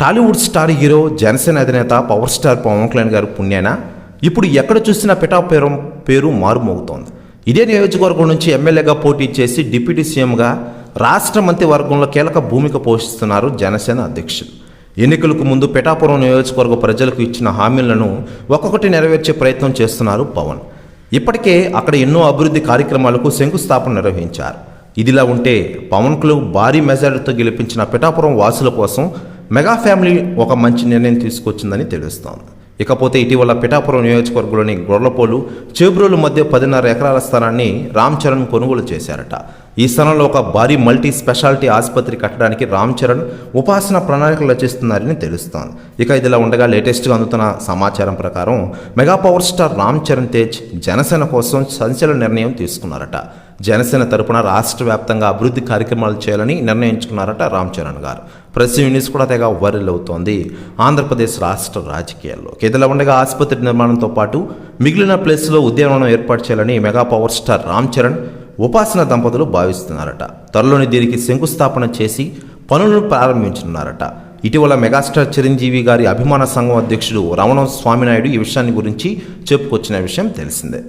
Tollywood star hero Janasena అధినేత power star Pawan Kalyan గారు పుణ్యాన ఇప్పుడు ఎక్కడ చూసినా పిఠాపురం పేరు మారుమోగుతోంది. ఇదే నియోజకవర్గం నుంచి ఎమ్మెల్యేగా పోటీ చేసి డిప్యూటీ సీఎంగా రాష్ట్ర మంత్రివర్గంలో కీలక భూమిక పోషిస్తున్నారు జనసేన అధ్యక్షులు. ఎన్నికలకు ముందు పిఠాపురం నియోజకవర్గ ప్రజలకు ఇచ్చిన హామీలను ఒక్కొక్కటి నెరవేర్చే ప్రయత్నం చేస్తున్నారు పవన్. ఇప్పటికే అక్కడ ఎన్నో అభివృద్ధి కార్యక్రమాలకు శంకుస్థాపన నిర్వహించారు. ఇదిలా ఉంటే పవన్ క్లబ్ భారీ మెజారిటీతో గెలిపించిన పిఠాపురం వాసుల కోసం మెగా ఫ్యామిలీ ఒక మంచి నిర్ణయం తీసుకొచ్చిందని తెలుస్తోంది. ఇకపోతే ఇటీవల పిఠాపురం నియోజకవర్గంలోని గొర్లపోలు చేబ్రోలు మధ్య పదిన్నర ఎకరాల స్థలాన్ని రామ్ చరణ్ కొనుగోలు చేశారట. ఈ స్థలంలో ఒక భారీ మల్టీ స్పెషాలిటీ ఆసుపత్రి కట్టడానికి రామ్ చరణ్ ఉపాసన ప్రణాళికలు రచిస్తున్నారని తెలుస్తోంది. ఇక ఇదిలా ఉండగా లేటెస్ట్గా అందుతున్న సమాచారం ప్రకారం mega power star Ram Charan Tej Janasena కోసం సంచలన నిర్ణయం తీసుకున్నారట. జనసేన తరపున రాష్ట్ర వ్యాప్తంగా అభివృద్ధి కార్యక్రమాలు చేయాలని నిర్ణయించుకున్నారట రామ్ చరణ్ గారు. ప్రెస్ యూనిస్ కూడా తెగ వైరల్ అవుతోంది. ఆంధ్రప్రదేశ్ రాష్ట్ర రాజకీయాల్లో. ఇదిలా ఉండగా ఆసుపత్రి నిర్మాణంతో పాటు మిగిలిన ప్లేస్లో ఉద్యానవనం ఏర్పాటు చేయాలని mega power star Ram Charan Upasana దంపతులు భావిస్తున్నారట. త్వరలోని దీనికి శంకుస్థాపన చేసి పనులను ప్రారంభించనున్నారట. ఇటీవల మెగాస్టార్ చిరంజీవి గారి అభిమాన సంఘం అధ్యక్షుడు రమణ స్వామినాయుడు ఈ విషయాన్ని గురించి చెప్పుకొచ్చిన విషయం తెలిసిందే.